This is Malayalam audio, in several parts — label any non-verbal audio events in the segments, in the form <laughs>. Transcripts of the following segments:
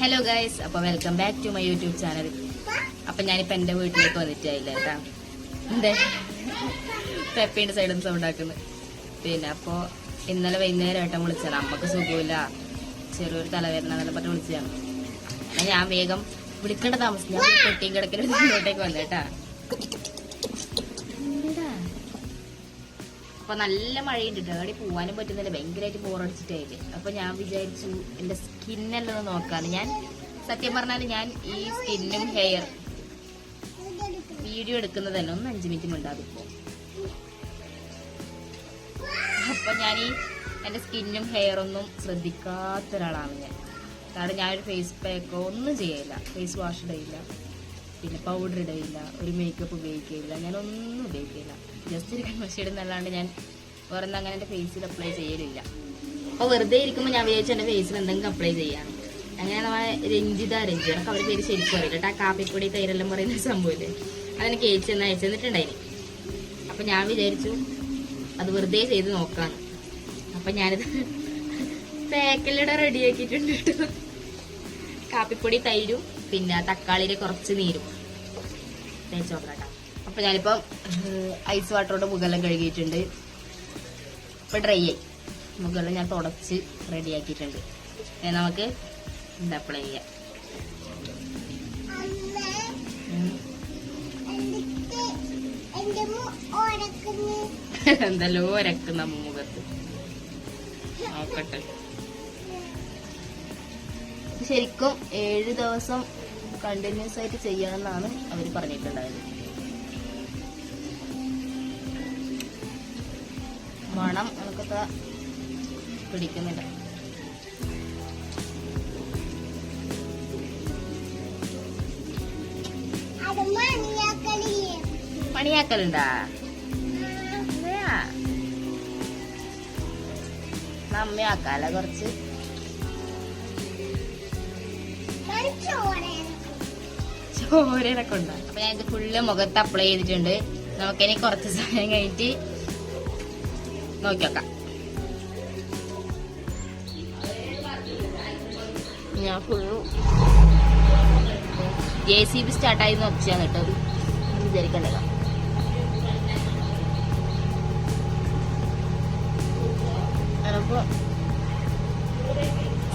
ഹലോ ഗൈസ് അപ്പൊ welcome back to my YouTube channel അപ്പൊ ഞാനിപ്പോ എന്റെ വീട്ടിലേക്ക് വന്നിട്ടായില്ല കേട്ടാ. എന്തേ? പെപ്പീന്റെ സൈഡിൽ സൗണ്ട് പിന്നെ അപ്പോൾ ഇന്നലെ വൈകുന്നേരം ഏട്ടൻ വിളിച്ചതാണ്. അമ്മയ്ക്ക് സുഖമില്ല ചെറിയൊരു തലവേദന പറഞ്ഞ് വിളിച്ചതാണ്. ഞാൻ വേഗം വിളിക്കേണ്ട താമസം. ഞാൻ പെട്ടിയും കിടക്കുന്ന വന്നേട്ടാ അപ്പൊ നല്ല മഴയുണ്ട്. അവിടെ പോവാനും പറ്റുന്നില്ല. ഭയങ്കരമായിട്ട് ബോറടിച്ചിട്ടായില്ലേ അപ്പൊ ഞാൻ വിചാരിച്ചു എന്റെ സ്കിന്നെല്ലാം ഒന്ന് നോക്കാന്ന്. ഞാൻ സത്യം പറഞ്ഞാൽ ഞാൻ ഈ സ്കിന്നും ഹെയർ വീഡിയോ എടുക്കുന്നതല്ല. ഒന്ന് അഞ്ചു മിനിറ്റ് ഉണ്ടാതിപ്പോ അപ്പൊ ഞാൻ ഈ എന്റെ സ്കിന്നും ഹെയറൊന്നും ശ്രദ്ധിക്കാത്ത ഒരാളാണ് ഞാൻ. കാരണം ഞാനൊരു ഫേസ് പാക്കോ ഒന്നും ചെയ്യില്ല ഫേസ് വാഷ് ഇടയില്ല പിന്നെ പൗഡർ ഇടയില്ല ഒരു മേക്കപ്പ് ഉപയോഗിക്കില്ല ഒന്നും ഉപയോഗിക്കില്ല ജസ്റ്റ് ഒരു കൺമഷി ഇടുന്നല്ലാണ്ട് ഞാൻ വേറെ അങ്ങനെ എന്റെ ഫേസിൽ അപ്ലൈ ചെയ്യലില്ല. അപ്പോൾ വെറുതെ ഇരിക്കുമ്പോൾ ഞാൻ വിചാരിച്ചു എന്റെ ഫേസിൽ എന്തെങ്കിലും അപ്ലൈ ചെയ്യാം. അങ്ങനെ നമ്മളെ രഞ്ജിത രഞ്ജി എനിക്ക് അവരുടെ പേര് ശരിക്കും അറിയില്ല. കേട്ടോ ആ കാപ്പിപ്പൊടി തൈരെല്ലാം പറയുന്ന സംഭവമില്ലേ? അതെനിക്ക് ഏച്ചി തന്നെ അയച്ചു തന്നിട്ടുണ്ടായിന്. അപ്പം ഞാൻ വിചാരിച്ചു അത് വെറുതെ ചെയ്ത് നോക്കാം അപ്പം ഞാനിത് <laughs> പാക്കലിടെ റെഡിയാക്കിയിട്ടുണ്ട് കാപ്പിപ്പൊടി തൈരും പിന്നെ തക്കാളിയിൽ കുറച്ച് നീരും. തേച്ച് നോക്കാം അപ്പൊ ഞാനിപ്പം ഐസ് വാട്ടറോട് മുഖെല്ലാം കഴുകിയിട്ടുണ്ട്. ഇപ്പൊ ഡ്രൈ ആയി. മുഖെല്ലാം ഞാൻ തുടച്ച് റെഡിയാക്കിയിട്ടുണ്ട് നമുക്ക് എന്താ അപ്ലൈ ചെയ്യാം. <laughs> എന്തല്ലോ ഒരക്കുന്ന മുഖത്ത്. നോക്കട്ടെ. ശരിക്കും ഏഴ് ദിവസം കണ്ടിന്യൂസ് ആയിട്ട് ചെയ്യണമെന്നാണ് അവർ പറഞ്ഞിട്ടുണ്ടായത്. മണം നമുക്കത്ര പിടിക്കുന്നില്ല. പണിയാക്കലുണ്ടാ നമ്മയാക്കാല കുറച്ച്. അപ്പൊ ഞാനിത് ഫുള്ള് മുഖത്ത് അപ്ലൈ ചെയ്തിട്ടുണ്ട്. നമുക്കിനി കുറച്ച് സമയം കഴിഞ്ഞിട്ട് നോക്കി നോക്കാം. ഞാൻ ഫുള്ള് ജെ സി ബി സ്റ്റാർട്ടായി നോക്കിയാണ് കേട്ടോ. വിചാരിക്കണ്ടല്ലോ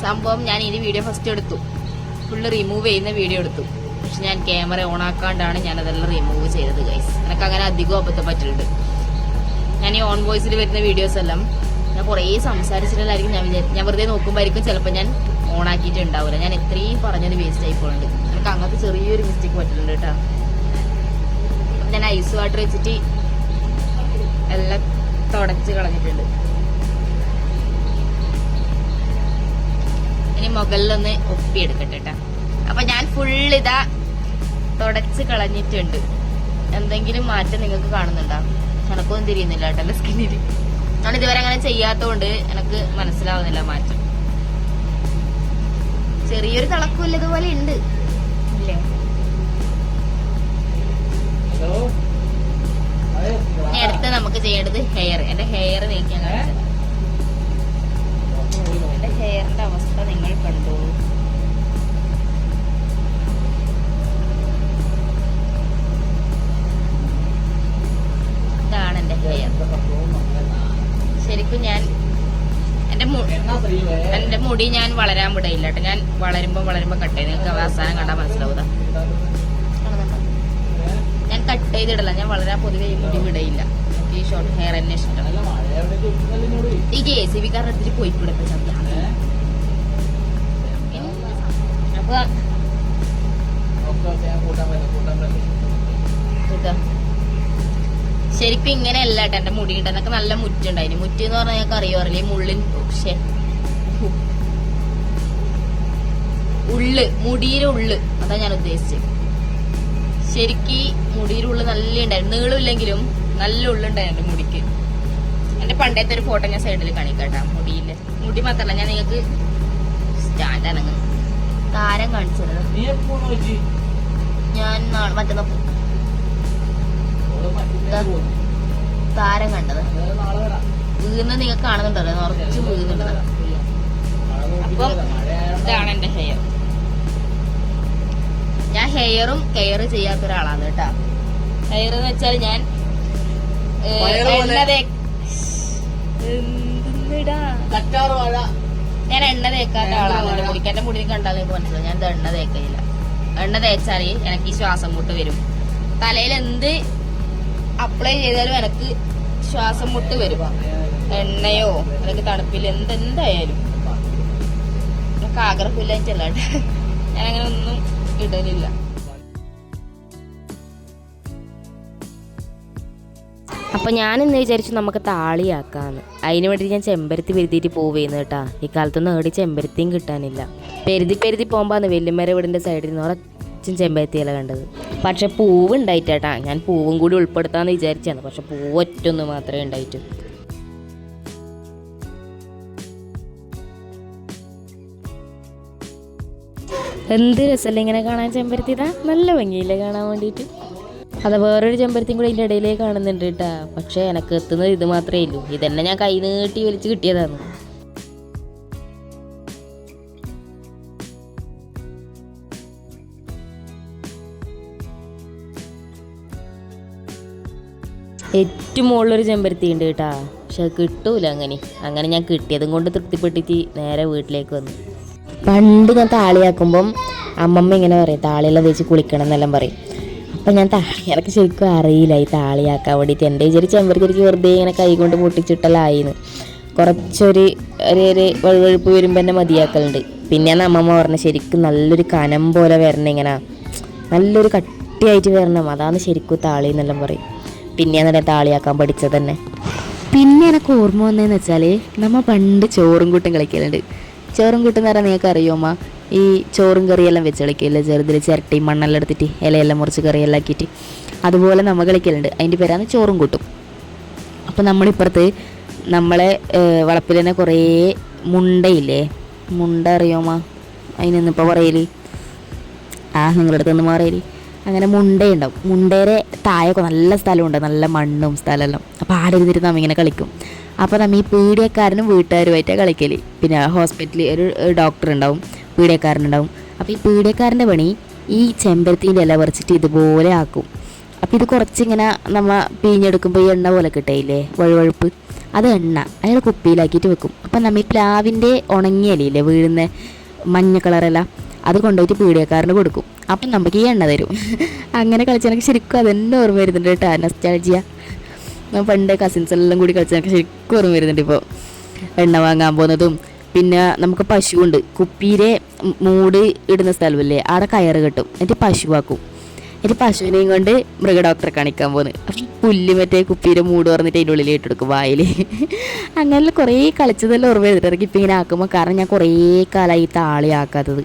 സംഭവം ഞാൻ ഇനി വീഡിയോ ഫസ്റ്റ് എടുത്തു. ഫുള്ള് റിമൂവ് ചെയ്യുന്ന വീഡിയോ എടുത്തു. പക്ഷെ ഞാൻ ക്യാമറ ഓൺ ആക്കാണ്ടാണ് ഞാൻ അതെല്ലാം റിമൂവ് ചെയ്തത് ഗൈസ് എനിക്ക് അങ്ങനെ അധികം അബദ്ധം പറ്റിയിട്ടുണ്ട്. ഞാൻ ഈ ഓൺ വോയിസിൽ വരുന്ന വീഡിയോസ് എല്ലാം ഞാൻ കുറേ സംസാരിച്ചിട്ടില്ലായിരിക്കും ഞാൻ വിചാരിച്ചു ഞാൻ വെറുതെ നോക്കുമ്പോഴായിരിക്കും ചിലപ്പോൾ ഞാൻ ഓൺ ആക്കിയിട്ടുണ്ടാവില്ല ഞാൻ എത്രയും പറഞ്ഞത് വേസ്റ്റ് ആയി പോകുന്നുണ്ട് എനിക്ക് അങ്ങനത്തെ ചെറിയൊരു മിസ്റ്റേക്ക് പറ്റിയിട്ടുണ്ട് കേട്ടോ. ഞാൻ ഐസ് വാട്ടർ വെച്ചിട്ട് എല്ലാം തുടച്ച് കളഞ്ഞിട്ടുണ്ട്. ഇനി മുകളിലൊന്ന് ഒപ്പിയെടുക്കട്ടെ കേട്ടോ. അപ്പൊ ഞാൻ ഫുൾ ഇതാ തുടച്ച് കളഞ്ഞിട്ടുണ്ട്. എന്തെങ്കിലും മാറ്റം നിങ്ങൾക്ക് കാണുന്നുണ്ടോ? എനക്കൊന്നും തിരിയുന്നില്ല കേട്ടോ സ്കിന്നിൽ ഞാൻ ഇതുവരെ അങ്ങനെ ചെയ്യാത്തോണ്ട് എനിക്ക് മനസ്സിലാവുന്നില്ല മാറ്റം. ചെറിയൊരു തിളക്കമില്ല ഇതുപോലെ ഉണ്ട്. ഇല്ലേ? അടുത്ത് നമുക്ക് ചെയ്യേണ്ടത് ഹെയർ എന്റെ ഹെയർ നീക്കാൻ എന്റെ ഹെയറിന്റെ അവസ്ഥ നിങ്ങൾ കണ്ടു? ശരിക്കും ഞാൻ എന്റെ എന്റെ മുടി ഞാൻ വളരാൻ വിടയില്ല കേട്ടോ. ഞാൻ വളരുമ്പോ വളരുമ്പോ കട്ട് ചെയ്ത്. നിങ്ങൾക്ക് അവസാനം കണ്ടാൽ മനസ്സിലാവുക. ഞാൻ കട്ട് ചെയ്തിടില്ല. ഞാൻ വളരാൻ പൊതുവെ മുടി വിടയില്ല. ഈ ഷോർട്ട് ഹെയർ തന്നെ ഇഷ്ടം. ഈ കെ സി ബി കാരുടെ അടുത്തിട്ട് പോയി കൂടെ അപ്പൊ സത്യം. കൂട്ടാൻ ഇതാ. ശരിക്കും ഇങ്ങനെയല്ല കേട്ടോ എന്റെ മുടി കിട്ടാൻ ഒക്കെ നല്ല മുറ്റുണ്ടായിന് മുറ്റ് എന്ന് പറഞ്ഞാൽ ഞങ്ങൾക്ക് അറിയാറില്ലേ മുള്ളിൻ പക്ഷേ ഉള്ള്. മുടിയിലെ ഉള്ള്. അതാ ഞാൻ ഉദ്ദേശിച്ചത് ശരിക്ക് മുടിയിലുള്ള ഉള്ള് നല്ല ഉണ്ടായിരുന്നു നീളമില്ലെങ്കിലും നല്ല ഉള്ളുണ്ടായിരുന്നു എന്റെ മുടിക്ക്. എന്റെ പണ്ടത്തെ ഒരു ഫോട്ടോ ഞാൻ സൈഡിൽ കാണിക്കാട്ടാ മുടിയിൽ. മുടി മാത്രല്ല ഞാൻ നിങ്ങൾക്ക് സ്റ്റാൻഡാണ് അനങ്ങ് താരം കാണിച്ചത്. ഞാൻ മറ്റന്നപ്പോ മറ്റന്നാ താരം കണ്ടത്. വീണ് നിങ്ങൾ കാണുന്നുണ്ടല്ലോ നിറച്ച് വീഴുന്നുണ്ട് അപ്പം ഇതാണ് എന്റെ ഹെയർ ഞാൻ ഹെയറും കെയർ ചെയ്യാത്ത ഒരാളാണ് കേട്ടാ. ഹെയർ എന്ന് വെച്ചാൽ ഞാൻ. എണ്ണ ഞാൻ എണ്ണ തേക്കാത്ത ആളാണ് എന്റെ മുടി കണ്ടാൽ എനിക്ക് മനസ്സിലാവും. ഞാൻ എണ്ണ തേക്കയില്ല എണ്ണ തേച്ചാൽ എനിക്ക് ശ്വാസം മുട്ട് വരും. തലയിൽ എന്ത് അപ്ലൈ ചെയ്താലും എനിക്ക് ശ്വാസം മുട്ട് വരുക എണ്ണയോ അല്ലെങ്കിൽ തണുപ്പിൽ എന്തെന്തായാലും എനിക്ക് ആഗ്രഹമില്ല ചെല്ലാട്ടെ ഞാൻ അങ്ങനെ ഒന്നും ഇടലില്ല. അപ്പൊ ഞാൻ ഇന്ന് വിചാരിച്ചു നമുക്ക് താളിയാക്കാന്ന്. അതിന് വേണ്ടി ഞാൻ ചെമ്പരത്തി പെരുത്തിയിട്ട് പോവേന്ന് കേട്ടാ. ഈ കാലത്തൊന്നും ഏടി ചെമ്പരത്തിയും കിട്ടാനില്ല. പെരുതി പെരുതി പോകുമ്പോന്ന് വെല്ലുമര വീടിന്റെ സൈഡിൽ നിന്ന് ഉറച്ചും ചെമ്പരത്തിയല്ല കണ്ടത്. പക്ഷെ പൂവ് ഉണ്ടായിട്ടാ ഞാൻ പൂവും കൂടി ഉൾപ്പെടുത്താന്ന് വിചാരിച്ചാണ് പക്ഷെ പൂവ് ഒറ്റൊന്ന് മാത്രമേ ഉണ്ടായിട്ടു. എന്ത് രസമല്ലേ ഇങ്ങനെ കാണാൻ ചെമ്പരത്തിതാ നല്ല ഭംഗിയില്ലേ കാണാൻ വേണ്ടിയിട്ട് അത് വേറൊരു ചെമ്പരത്തിയും കൂടെ അതിന്റെ ഇടയിലേക്ക് കാണുന്നുണ്ട് കേട്ടാ. പക്ഷേ എനക്ക് എത്തുന്നത് ഇത് മാത്രമേ ഉള്ളൂ. ഇതന്നെ ഞാൻ കൈ നീട്ടി വലിച്ച് കിട്ടിയതാണ്. ഏറ്റവും മുകളിലൊരു ചെമ്പരത്തി ഉണ്ട് കേട്ടാ. പക്ഷെ കിട്ടൂല അങ്ങനെ. അങ്ങനെ ഞാൻ കിട്ടിയതും കൊണ്ട് തൃപ്തിപ്പെട്ടിട്ട് നേരെ വീട്ടിലേക്ക് വന്നു. പണ്ട് ഞാൻ താളിയാക്കുമ്പം അമ്മമ്മ ഇങ്ങനെ പറയും താളിയെല്ലാം തേച്ച് കുളിക്കണം എന്നെല്ലാം പറയും. അപ്പം ഞാൻ താളിയാക്ക ശരിക്കും അറിയില്ല ഈ താളിയാക്കാൻ വേണ്ടിയിട്ട്. എന്റെ വിചാരിച്ച് ചെമ്പരത്തിരിക്ക് വെറുതെ ഇങ്ങനെ കൈ കൊണ്ട് പൊട്ടിച്ചിട്ടെല്ലായിരുന്നു കുറച്ചൊരു ഒരു ഒരു വഴുവഴുപ്പ് വരുമ്പോൾ തന്നെ മതിയാക്കലുണ്ട്. പിന്നെയാണ് അമ്മമ്മ പറഞ്ഞ ശരിക്കും നല്ലൊരു കനം പോലെ വരണം ഇങ്ങനെ. നല്ലൊരു കട്ടിയായിട്ട് വരണം. അതാണ് ശരിക്കും താളി എന്നെല്ലാം പറയും. പിന്നെയാണ് ഞാൻ താളിയാക്കാൻ പഠിച്ചത് തന്നെ. പിന്നെ എനിക്ക് ഓർമ്മ വന്നതെന്ന് വെച്ചാൽ നമ്മ പണ്ട് ചോറും കൂട്ടും കളിക്കലുണ്ട്. ചോറും കൂട്ടും എന്ന് പറഞ്ഞാൽ നിങ്ങൾക്ക് അറിയോമ്മ ഈ ചോറും കറിയെല്ലാം വെച്ച് കളിക്കില്ലേ ചെറുതിൽ ചിരട്ടയും മണ്ണെല്ലാം എടുത്തിട്ട് ഇലയെല്ലാം മുറിച്ച് കറിയെല്ലാം ആക്കിയിട്ട് അതുപോലെ നമ്മൾ കളിക്കലുണ്ട്. അതിന്റെ പേരാണ് ചോറും കൂട്ടും. അപ്പോൾ നമ്മളിപ്പുറത്ത് നമ്മളെ വളപ്പിൽ തന്നെ കുറേ മുണ്ടയില്ലേ? മുണ്ട അറിയോമാ അതിനൊന്നിപ്പോൾ പറയൽ. ആ നിങ്ങളുടെ അടുത്ത് നിന്ന് മാറിയില്ലേ അങ്ങനെ മുണ്ടയുണ്ടാവും മുണ്ടേരെ താഴെയൊക്കെ നല്ല സ്ഥലമുണ്ട്. നല്ല മണ്ണും സ്ഥലമെല്ലാം. അപ്പോൾ ആടെ ഇരുന്നിട്ട് നമ്മ ഇങ്ങനെ കളിക്കും. അപ്പോൾ നമ്മൾ ഈ പീഡിയക്കാരനും വീട്ടുകാരുമായിട്ടാണ് കളിക്കൽ. പിന്നെ ഹോസ്പിറ്റലിൽ ഒരു ഡോക്ടർ ഉണ്ടാവും. പീഡിയക്കാരനുണ്ടാവും അപ്പോൾ ഈ പീഡിയക്കാരന്റെ പണി ഈ ചെമ്പരത്തിന്റെ ഇല പറിച്ചിട്ട് ഇതുപോലെ ആക്കും. അപ്പോൾ ഇത് കുറച്ചിങ്ങനെ നമ്മൾ പിഴിഞ്ഞെടുക്കുമ്പോൾ ഈ എണ്ണ പോലെ കിട്ടയില്ലേ? വഴുവഴുപ്പ്. അത് എണ്ണ. അയാൾ കുപ്പിയിലാക്കിയിട്ട് വെക്കും. അപ്പം നമ്മൾ ഈ പ്ലാവിന്റെ ഉണങ്ങിയ ഇലയില്ലേ വീഴുന്ന മഞ്ഞ കളറെല്ലാം അത് കൊണ്ടുപോയിട്ട് പീഡിയക്കാരന് കൊടുക്കും. അപ്പം നമുക്ക് ഈ എണ്ണ തരും. അങ്ങനെ കളിച്ചെനിക്ക് ശരിക്കും അതെന്നെ ഓർമ്മ വരുന്നുണ്ട് കേട്ടോ നസ്റ്റാൾജിയ പണ്ട് കസിൻസ് എല്ലാം കൂടി കളിച്ചെനിക്ക് ശരിക്കും ഓർമ്മ വരുന്നുണ്ട് ഇപ്പോൾ എണ്ണ വാങ്ങാൻ പോകുന്നതും പിന്നെ നമുക്ക് പശുവുണ്ട്. കുപ്പിയിലെ മൂട് ഇടുന്ന സ്ഥലമില്ലേ അവിടെ കയറ് കെട്ടും. എന്നിട്ട് പശുവാക്കും എന്നിട്ട് പശുവിനെയും കൊണ്ട് മൃഗ ഡോക്ടറെ കാണിക്കാൻ പോകുന്നത് അപ്പം പുല്ല് മറ്റേ കുപ്പിയുടെ മൂട് പറഞ്ഞിട്ട് അതിന്റെ ഉള്ളിൽ ഇട്ടെടുക്കും വായിൽ അങ്ങനെ കുറേ കളിച്ചതെല്ലാം ഓർമ്മ ചെയ്തിട്ട് എനിക്ക് ഇപ്പം ഇങ്ങനെ ആക്കുമ്പോൾ കാരണം ഞാൻ കുറേ കാലമായി താളി ആക്കാത്തത്.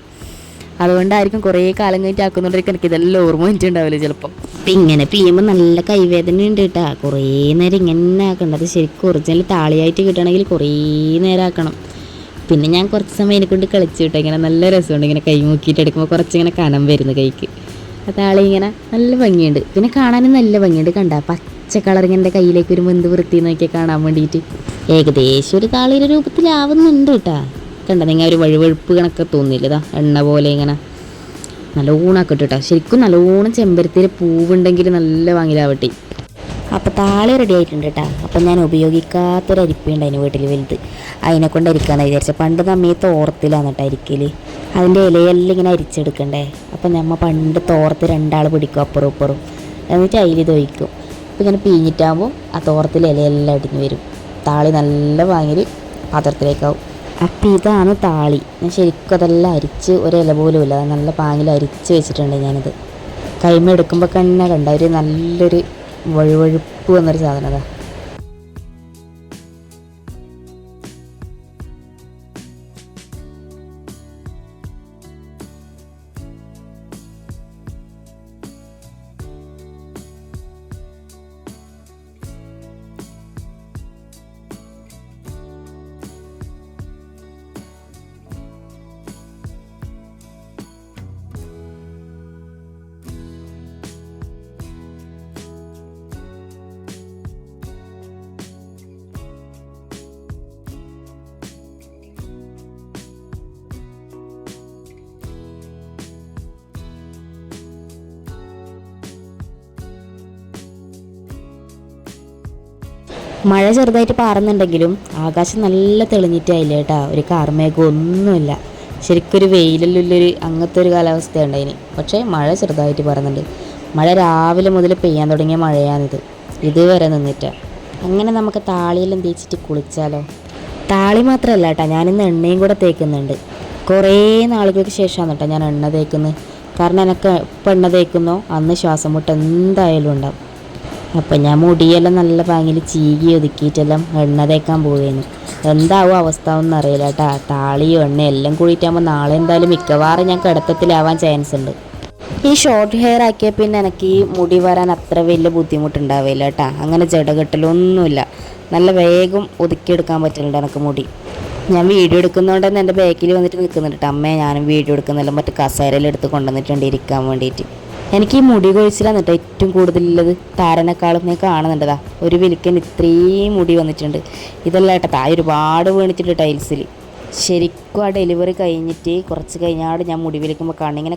അതുകൊണ്ടായിരിക്കും കുറേ കാലം കഴിഞ്ഞിട്ട് ആക്കുന്നുണ്ടെങ്കിൽ എനിക്ക് ഇതെല്ലാം ഓർമ്മ വെച്ചിട്ടുണ്ടാവില്ല ചിലപ്പം. ഇങ്ങനെ പിയുമ്പോൾ നല്ല കൈവേദന ഉണ്ട് കേട്ടാ. കുറേ നേരം ഇങ്ങനെ ആക്കണ്ട. അത് ശരിക്കും ഒറിജിനൽ താളിയായിട്ട് കിട്ടണമെങ്കിൽ കുറേ നേരം ആക്കണം. പിന്നെ ഞാൻ കുറച്ച് സമയം എന്നെ കൊണ്ട് കളിച്ചു കിട്ടും. ഇങ്ങനെ നല്ല രസമുണ്ട്. ഇങ്ങനെ കൈ മുക്കിയിട്ട് എടുക്കുമ്പോൾ കുറച്ച് ഇങ്ങനെ കനം വരുന്നു കൈക്ക്. ആ താളി ഇങ്ങനെ നല്ല ഭംഗിയുണ്ട്. പിന്നെ കാണാനും നല്ല ഭംഗിയുണ്ട് കണ്ട. പച്ച കളർ ഇങ്ങനെ കയ്യിലേക്ക് ഒരു മെന്ത് വൃത്തി നോക്കിയാൽ കാണാൻ വേണ്ടിയിട്ട്. ഏകദേശം ഒരു താളിയുടെ രൂപത്തിലാവുന്നുണ്ട് കേട്ടാ. കണ്ട നിങ്ങൾ ഒരു വഴുവഴുപ്പ് കണക്കെ തോന്നില്ല ഇതാ എണ്ണ പോലെ ഇങ്ങനെ നല്ലോണമൊക്കെ ഇട്ടിട്ടാ ശരിക്കും നല്ലോണം ചെമ്പരത്തിയിൽ പൂവുണ്ടെങ്കിൽ നല്ല വാങ്ങിലാവട്ടെ അപ്പോൾ താളി റെഡി ആയിട്ടുണ്ട് കേട്ടോ അപ്പം ഞാൻ ഉപയോഗിക്കാത്തൊരു അരിപ്പുണ്ട് അതിന് വീട്ടിൽ വലുത്. അതിനെ കൊണ്ട് അരിക്കാന്ന് വിചാരിച്ച. പണ്ട് നമ്മീ തോർത്തിലാണ് കേട്ടോ അരിക്കൽ അതിന്റെ ഇലയെല്ലാം ഇങ്ങനെ അരിച്ചെടുക്കണ്ടേ? അപ്പം നമ്മൾ പണ്ട് തോർത്ത് രണ്ടാൾ പിടിക്കും അപ്പുറം ഇപ്പുറം. എന്നിട്ട് അതിൽ തൊഴിക്കും അപ്പം ഇങ്ങനെ പിഴിഞ്ഞിട്ടാകുമ്പോൾ ആ തോർത്തിൽ ഇലയെല്ലാം അടിഞ്ഞ് വരും. താളി നല്ല വാങ്ങി പാത്രത്തിലേക്കാവും. അപ്പം ഇതാണ് താളി. ഞാൻ ശരിക്കും അതെല്ലാം അരിച്ച് ഒരില പോലും ഇല്ല. നല്ല പാങ്ങിൽ അരിച്ച് വെച്ചിട്ടുണ്ട് ഞാനിത്. കൈമ എടുക്കുമ്പോൾ തന്നെ കണ്ട? ഒരു നല്ലൊരു വഴുവഴുപ്പ് വന്നൊരു സാധനം അതാ. മഴ ചെറുതായിട്ട് പാറുന്നുണ്ടെങ്കിലും ആകാശം നല്ല തെളിഞ്ഞിട്ടായില്ല കേട്ടാ. ഒരു കാർമേഘം ഒന്നുമില്ല. ശരിക്കൊരു വെയിലുള്ളൊരു അങ്ങനത്തെ ഒരു കാലാവസ്ഥ ഉണ്ടായിന് പക്ഷേ മഴ ചെറുതായിട്ട് പറയുന്നുണ്ട് മഴ രാവിലെ മുതൽ പെയ്യാൻ തുടങ്ങിയ മഴയാണിത്. ഇതുവരെ നിന്നിട്ട്. അങ്ങനെ നമുക്ക് താളിയെല്ലാം തേച്ചിട്ട് കുളിച്ചാലോ? താളി മാത്രമല്ല കേട്ടോ ഞാനിന്ന് എണ്ണയും കൂടെ തേക്കുന്നുണ്ട്. കുറേ നാളുകൾക്ക് ശേഷമാണ് കേട്ടോ ഞാൻ എണ്ണ തേക്കുന്നത്. കാരണം എനിക്ക് ഇപ്പം എണ്ണ തേക്കുന്നോ അന്ന് ശ്വാസം മുട്ട് എന്തായാലും ഉണ്ടാവും. അപ്പം ഞാൻ മുടിയെല്ലാം നല്ല പാങ്ങിൽ ചീകി ഒതുക്കിയിട്ടെല്ലാം എണ്ണ തേക്കാൻ പോവുകയാണ് എന്താവും അവസ്ഥ ഒന്നും അറിയില്ല കേട്ടാ താളിയും എണ്ണ എല്ലാം കൂടിയിട്ടാകുമ്പോൾ നാളെ എന്തായാലും മിക്കവാറും ഞാൻ കിടത്തത്തിലാവാൻ ചാൻസ് ഉണ്ട്. ഈ ഷോർട്ട് ഹെയർ ആക്കിയ പിന്നെ എനിക്ക് ഈ മുടി വരാൻ അത്ര വലിയ ബുദ്ധിമുട്ടുണ്ടാവില്ല കേട്ടാ അങ്ങനെ ജടകെട്ടലൊന്നുമില്ല. നല്ല വേഗം ഒതുക്കിയെടുക്കാൻ പറ്റുന്നുണ്ട് എനിക്ക് മുടി. ഞാൻ വീഡിയോ എടുക്കുന്നതുകൊണ്ട് തന്നെ എന്റെ ബാക്കിൽ വന്നിട്ട് നിൽക്കുന്നുണ്ട് അമ്മയെ ഞാനും വീഡിയോ എടുക്കുന്നില്ല മറ്റു കസേരയിൽ എടുത്ത് കൊണ്ടുവന്നിട്ടുണ്ട് ഇരിക്കാൻ വേണ്ടിയിട്ട് എനിക്ക് ഈ മുടി കൊഴിച്ചിലാണ് കേട്ടോ ഏറ്റവും കൂടുതലുള്ളത്. താരനേക്കാളും ഞാൻ കാണുന്നുണ്ടതാ ഒരു വിലിക്കൻ ഇത്രയും മുടി വന്നിട്ടുണ്ട്. ഇതല്ല കേട്ടോ താ ഒരുപാട് വീണിട്ടുണ്ട് ടൈൽസിൽ ശരിക്കും ആ ഡെലിവറി കഴിഞ്ഞിട്ട് കുറച്ച് കഴിഞ്ഞാട് ഞാൻ മുടി വലിക്കുമ്പോൾ കാണും. ഇങ്ങനെ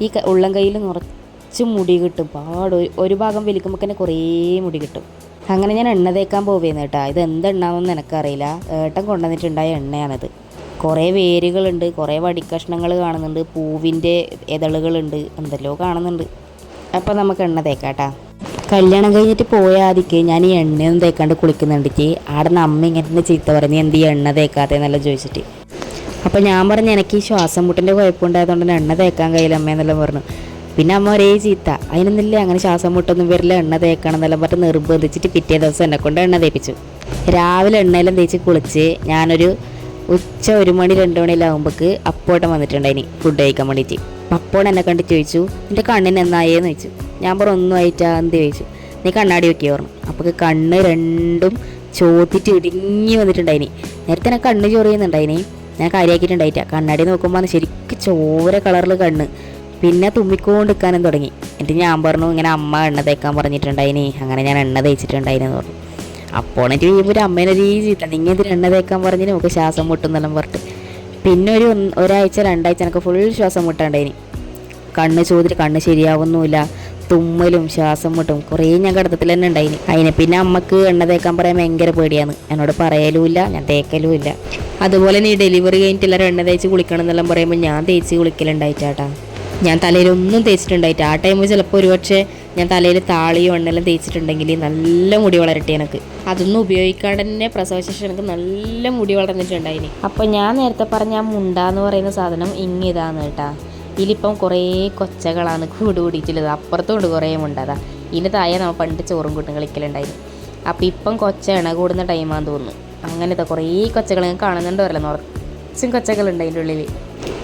ഈ ഉള്ളം കയ്യിൽ നിറച്ച് മുടി കിട്ടും. പാട് ഒരു- ഭാഗം വലിക്കുമ്പോൾ തന്നെ കുറേ മുടി കിട്ടും. അങ്ങനെ ഞാൻ എണ്ണ തേക്കാൻ പോവുകയെന്ന് കേട്ടോ. ഇത് എന്തെണ്ണാണെന്ന് എനിക്കറിയില്ല. ഏട്ടൻ കൊണ്ടുവന്നിട്ടുണ്ടായ എണ്ണയാണിത്. കുറേ വേരുകളുണ്ട് കുറേ വടിക്കഷ്ണങ്ങൾ കാണുന്നുണ്ട് പൂവിന്റെ ഇതളുകളുണ്ട് എന്തെല്ലോ കാണുന്നുണ്ട്. അപ്പോൾ നമുക്ക് എണ്ണ തേക്കാട്ടാ. കല്യാണം കഴിഞ്ഞിട്ട് പോയ ആദ്യക്ക് ഞാൻ ഈ എണ്ണയൊന്നും തേക്കാണ്ട് കുളിക്കുന്നുണ്ടെങ്കിൽ ആടെ നിന്ന് അമ്മ ഇങ്ങനെ ചീത്ത പറഞ്ഞ് എന്ത് ഈ എണ്ണ തേക്കാത്തതെന്നെല്ലാം ചോദിച്ചിട്ട്. അപ്പോൾ ഞാൻ പറഞ്ഞു എനിക്ക് ഈ ശ്വാസം മുട്ടിന്റെ കുഴപ്പമുണ്ടായതുകൊണ്ട് തന്നെ എണ്ണ തേക്കാൻ കഴിയില്ല അമ്മ എന്നെല്ലാം പറഞ്ഞു. പിന്നെ അമ്മ ഒരേ ചീത്ത. അതിനൊന്നുമില്ല അങ്ങനെ ശ്വാസം മുട്ടൊന്നും വരില്ല എണ്ണ തേക്കണം എന്നെല്ലാം പറഞ്ഞ് നിർബന്ധിച്ചിട്ട് പിറ്റേ ദിവസം എന്നെ കൊണ്ട് എണ്ണ തേപ്പിച്ചു. രാവിലെ എണ്ണയെല്ലാം തേച്ച് കുളിച്ച് ഞാനൊരു ഉച്ച ഒരു മണി രണ്ട് മണിയിലാകുമ്പോൾക്ക് അപ്പോട്ടം വന്നിട്ടുണ്ടായിനി ഫുഡ് കഴിക്കാൻ വേണ്ടിയിട്ട് അപ്പോൺ എന്നെ കണ്ടു ചോദിച്ചു എന്റെ കണ്ണിന് എന്നായേന്ന് ചോദിച്ചു. ഞാൻ പറഞ്ഞു ഒന്നും ആയിട്ടാ. എന്ത് ചോദിച്ചു? നീ കണ്ണാടി വെക്കിയ പറഞ്ഞു. അപ്പോൾ കണ്ണ് രണ്ടും ചോത്തിട്ട് ഇടുങ്ങി വന്നിട്ടുണ്ടായിനി. നേരത്തെ എന്നെ കണ്ണ് ചൊറിയുന്നുണ്ടായിനി. ഞാൻ കാര്യമാക്കിയിട്ടുണ്ടായിട്ടാ കണ്ണാടി നോക്കുമ്പോൾ ശരിക്കും ചോര കളറിൽ കണ്ണ്. പിന്നെ തുമ്മിക്കൊണ്ട് നിൽക്കാനും തുടങ്ങി. എന്നിട്ട് ഞാൻ പറഞ്ഞു ഇങ്ങനെ അമ്മ എണ്ണ തേക്കാൻ പറഞ്ഞിട്ടുണ്ടായിനി. അങ്ങനെ ഞാൻ എണ്ണ തേച്ചിട്ടുണ്ടായിനെന്ന് പറഞ്ഞു. കഴിയുമ്പോൾ ഒരു അമ്മേനെ രീതി നിങ്ങൾ ഇതിന് എണ്ണ തേക്കാൻ പറഞ്ഞ് നമുക്ക് ശ്വാസം മുട്ടുന്നെല്ലാം പറഞ്ഞിട്ട്. പിന്നെ ഒരു ഒരാഴ്ച രണ്ടാഴ്ച എനിക്ക് ഫുൾ ശ്വാസം മുട്ടുണ്ടായിനി കണ്ണ് ചോദിച്ചിട്ട് കണ്ണ് ശരിയാവുന്നുമില്ല തുമ്മലും ശ്വാസം മുട്ടും കുറേ ഞാൻ കിടത്തത്തിൽ തന്നെ ഉണ്ടായിനി. അതിനെ പിന്നെ അമ്മയ്ക്ക് എണ്ണ തേക്കാൻ പറയാൻ ഭയങ്കര പേടിയാണ്. എന്നോട് പറയലുമില്ല ഞാൻ തേക്കലും ഇല്ല അതുപോലെ നീ ഡെലിവറി കഴിഞ്ഞിട്ട് എല്ലാവരും എണ്ണ തേച്ച് കുളിക്കണം എന്നെല്ലാം പറയുമ്പോൾ ഞാൻ തേച്ച് കുളിക്കലുണ്ടായിട്ടാട്ടാ ഞാൻ തലയിലൊന്നും തേച്ചിട്ടുണ്ടായിട്ട് ആ ടൈമിൽ ചിലപ്പോൾ ഒരുപക്ഷെ ഞാൻ തലയിൽ താളിയോ എണ്ണെല്ലാം തേച്ചിട്ടുണ്ടെങ്കിൽ നല്ല മുടി വളരട്ടെ എനിക്ക്. അതൊന്നും ഉപയോഗിക്കാണ്ട് തന്നെ പ്രസവശേഷം എനിക്ക് നല്ല മുടി വളർന്നിട്ടുണ്ടായിനി. അപ്പോൾ ഞാൻ നേരത്തെ പറഞ്ഞ ആ മുണ്ട എന്ന് പറയുന്ന സാധനം ഇങ്ങിതാന്ന് കേട്ടാ. ഇതിലിപ്പം കുറേ കൊച്ചകളാണ് കൂട് കൂടിയിട്ടുള്ളത്. അപ്പുറത്തുണ്ട് കുറേ മുണ്ടതാ ഇതിന്റെ തായ നമ്മൾ പണ്ട് ചോറും കൂട്ടും കളിക്കലുണ്ടായിരുന്നു അപ്പോൾ ഇപ്പം കൊച്ച ഇണ കൂടുന്ന ടൈമാന്ന് തോന്നുന്നു. അങ്ങനത്തെ കുറേ കൊച്ചകൾ കാണുന്നുണ്ട് വരല്ലോ നിറച്ചും കൊച്ചകളുണ്ട് അതിന്റെ ഉള്ളിൽ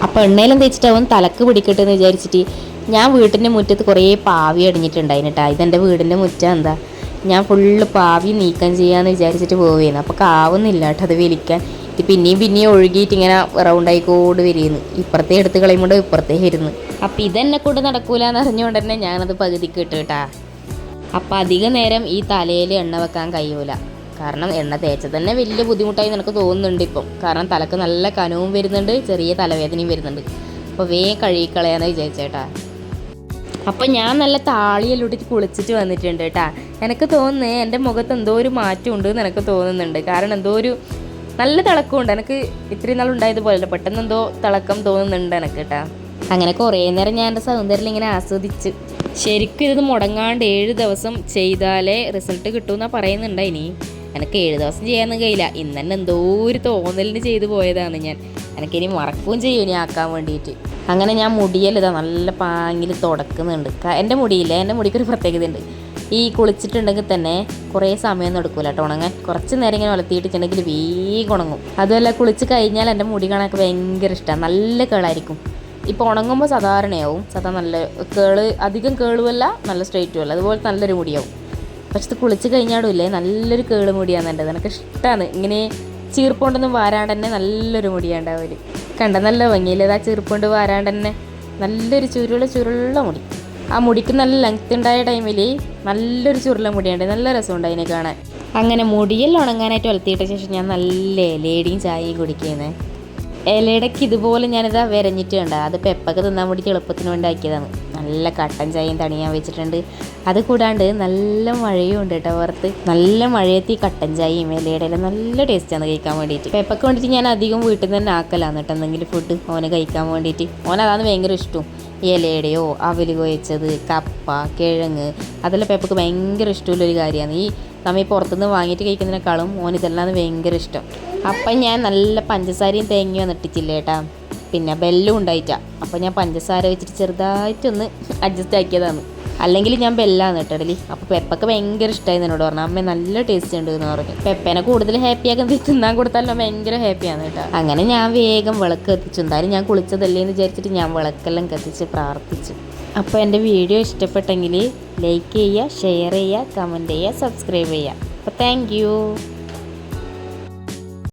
അപ്പോൾ എണ്ണയിലും തേച്ചിട്ടാവും തലക്ക് പിടിക്കട്ടെ എന്ന് വിചാരിച്ചിട്ട് ഞാൻ വീട്ടിന്റെ മുറ്റത്ത് കുറേ പാവി അടിഞ്ഞിട്ടുണ്ടായിന് കേട്ടോ ഇതെന്റെ വീടിന്റെ മുറ്റം എന്താ? ഞാൻ ഫുള്ള് പാവി നീക്കം ചെയ്യാന്ന് വിചാരിച്ചിട്ട് പോവുകയാണ് അപ്പോൾ കാവുന്നില്ല കേട്ടോ അത് വലിക്കാൻ. ഇത് പിന്നെയും പിന്നെയും ഒഴുകിയിട്ട് ഇങ്ങനെ റൗണ്ടായിക്കോട് വരികയെന്ന് ഇപ്പുറത്തെ എടുത്ത് കളയുമ്പോൾ ഇപ്പുറത്തേ വരുന്നു. അപ്പം ഇതെന്നെ കൊണ്ട് നടക്കൂല എന്ന് അറിഞ്ഞുകൊണ്ട് തന്നെ ഞാനത് പകുതിക്ക് ഇട്ട് കേട്ടാ അപ്പം അധിക നേരം ഈ തലയിൽ എണ്ണ വെക്കാൻ കഴിയൂല. കാരണം എണ്ണ തേച്ചത് തന്നെ വലിയ ബുദ്ധിമുട്ടായി നിനക്ക് തോന്നുന്നുണ്ട് ഇപ്പം. കാരണം തലക്ക് നല്ല കനവും വരുന്നുണ്ട് ചെറിയ തലവേദനയും വരുന്നുണ്ട്. അപ്പോൾ വേഗം കഴുകിക്കളയാന്ന് വിചാരിച്ചേട്ടാ. അപ്പം ഞാൻ നല്ല താളിയെല്ലാം കുളിച്ചിട്ട് വന്നിട്ടുണ്ട് കേട്ടാ. എനിക്ക് തോന്നുന്നേ എന്റെ മുഖത്ത് എന്തോ ഒരു മാറ്റം ഉണ്ട് എന്ന് എനിക്ക് തോന്നുന്നുണ്ട്. കാരണം എന്തോ ഒരു നല്ല തിളക്കമുണ്ട്. എനിക്ക് ഇത്രയും നാൾ ഉണ്ടായതുപോലെ പെട്ടെന്ന് എന്തോ തിളക്കം തോന്നുന്നുണ്ട് എനിക്ക് കേട്ടാ. അങ്ങനെ കുറേ നേരം ഞാൻ എന്റെ സൗന്ദര്യം ഇങ്ങനെ ആസ്വദിച്ച്. ശരിക്കും ഇത് മുടങ്ങാണ്ട് ഏഴ് ദിവസം ചെയ്താലേ റിസൾട്ട് കിട്ടുമെന്നാണ് പറയുന്നുണ്ട് ഇനി. എനിക്ക് ഏഴ് ദിവസം ചെയ്യാനൊന്നും കഴിയില്ല. ഇന്ന് തന്നെ എന്തോ ഒരു തോന്നലിന് ചെയ്തു പോയതാണ് ഞാൻ. എനിക്കിനി മറക്കുകയും ചെയ്യും ഇനി ആക്കാൻ വേണ്ടിയിട്ട്. അങ്ങനെ ഞാൻ മുടിയല്ലതാ നല്ല പാങ്ങിൽ തുടക്കുന്നുണ്ട്. എന്റെ മുടിയില്ല? എന്റെ മുടിക്കൊരു പ്രത്യേകതയുണ്ട്. ഈ കുളിച്ചിട്ടുണ്ടെങ്കിൽ തന്നെ കുറേ സമയമൊന്നും എടുക്കില്ല കേട്ടോ ഉണങ്ങാൻ. കുറച്ച് നേരം ഇങ്ങനെ വളർത്തിയിട്ടിട്ടുണ്ടെങ്കിൽ വേഗം ഉണങ്ങും. അതുമല്ല കുളിച്ച് കഴിഞ്ഞാൽ എന്റെ മുടി കാണാനൊക്കെ ഭയങ്കര ഇഷ്ടമാണ് നല്ല കേളായിരിക്കും. ഇപ്പോൾ ഉണങ്ങുമ്പോൾ സാധാരണയാവും. സാധാരണ നല്ല കേൾ അധികം കേളുമല്ല നല്ല സ്ട്രെയിറ്റുമല്ല അതുപോലെ നല്ലൊരു മുടിയാവും. പക്ഷെ ഇത് കുളിച്ച് കഴിഞ്ഞാടും ഇല്ലേ നല്ലൊരു കേൾ മുടിയാണ് എന്റെ എനിക്ക് ഇഷ്ടമാണ് ഇങ്ങനെ ചീർപ്പുകൊണ്ടൊന്നും വാരാണ്ട് തന്നെ നല്ലൊരു മുടിയാണ്ടാവൽ കണ്ട നല്ല ഭംഗിയില്ലേ? ആ ചീർപ്പുകൊണ്ട് വാരാണ്ട് തന്നെ നല്ലൊരു ചുരുള ചുരുള മുടി. ആ മുടിക്ക് നല്ല ലെങ്ത് ഉണ്ടായ ടൈമിൽ നല്ലൊരു ചുരുള മുടിയുണ്ട് നല്ല രസമുണ്ട് അതിനെ കാണാൻ. അങ്ങനെ മുടിയെല്ലാം ഉണങ്ങാനായിട്ട് വളർത്തിയിട്ട ശേഷം ഞാൻ നല്ല ഇലയുടെയും ചായയും കുടിക്കുന്നത് ഇലയിടയ്ക്ക് ഇതുപോലെ ഞാനിതാ വരഞ്ഞിട്ട് കണ്ട അത് പെപ്പൊക്കെ തിന്നാൻ വേണ്ടിയിട്ട് എളുപ്പത്തിന് വേണ്ടി ആക്കിയതാണ്. നല്ല കട്ടൻ ചായയും തണിയാൻ വെച്ചിട്ടുണ്ട്. അത് കൂടാണ്ട് നല്ല മഴയും ഉണ്ട് കേട്ടോ പുറത്ത്. നല്ല മഴയത്ത് ഈ കട്ടൻ ചായയും ഇലയുടെ നല്ല ടേസ്റ്റാണ് കഴിക്കാൻ വേണ്ടിയിട്ട്. പെപ്പക്ക് വേണ്ടിയിട്ട് ഞാൻ അധികം വീട്ടിൽ നിന്ന് തന്നെ ആക്കലാണ് കേട്ടോ എന്തെങ്കിലും ഫുഡ് ഓനെ കഴിക്കാൻ വേണ്ടിയിട്ട്. ഓനതാണ് ഭയങ്കര ഇഷ്ടവും ഇലയുടെയോ അവൽ കുഴച്ചത് കപ്പ കിഴങ്ങ് അതെല്ലാം പെപ്പക്ക് ഭയങ്കര ഇഷ്ടമുള്ളൊരു കാര്യമാണ്. ഈ നമ്മൾ ഈ പുറത്തുനിന്ന് വാങ്ങിയിട്ട് കഴിക്കുന്നതിനേക്കാളും ഓൻ ഇതെല്ലാം ഭയങ്കര ഇഷ്ടം. അപ്പം ഞാൻ നല്ല പഞ്ചസാരയും തേങ്ങയും ഇട്ടിട്ടില്ല കേട്ടാ. പിന്നെ ബെല്ലും ഉണ്ടായിട്ടാ. അപ്പം ഞാൻ പഞ്ചസാര വെച്ചിട്ട് ചെറുതായിട്ടൊന്ന് അഡ്ജസ്റ്റ് ആക്കിയതാണ്. അല്ലെങ്കിൽ ഞാൻ ബെല്ലാണ് ഇട്ടടലി അപ്പോൾ പെപ്പൊക്കെ ഭയങ്കര ഇഷ്ടമായി എന്നോട് പറഞ്ഞു. അമ്മ നല്ല ടേസ്റ്റ് ഉണ്ട് എന്ന് പറഞ്ഞു. പെപ്പനെ കൂടുതൽ ഹാപ്പി ആക്കാൻ തിന്നാൻ കൊടുത്താലും ഭയങ്കര ഹാപ്പിയാണ് കേട്ടോ. അങ്ങനെ ഞാൻ വേഗം വിളക്ക് കത്തിച്ചു. എന്തായാലും ഞാൻ കുളിച്ചതല്ലേ എന്ന് വിചാരിച്ചിട്ട് ഞാൻ വിളക്കെല്ലാം കത്തിച്ച് പ്രാർത്ഥിച്ചു. അപ്പോൾ എന്റെ വീഡിയോ ഇഷ്ടപ്പെട്ടെങ്കിൽ ലൈക്ക് ചെയ്യുക ഷെയർ ചെയ്യുക കമന്റ് ചെയ്യുക സബ്സ്ക്രൈബ് ചെയ്യുക. അപ്പോൾ താങ്ക്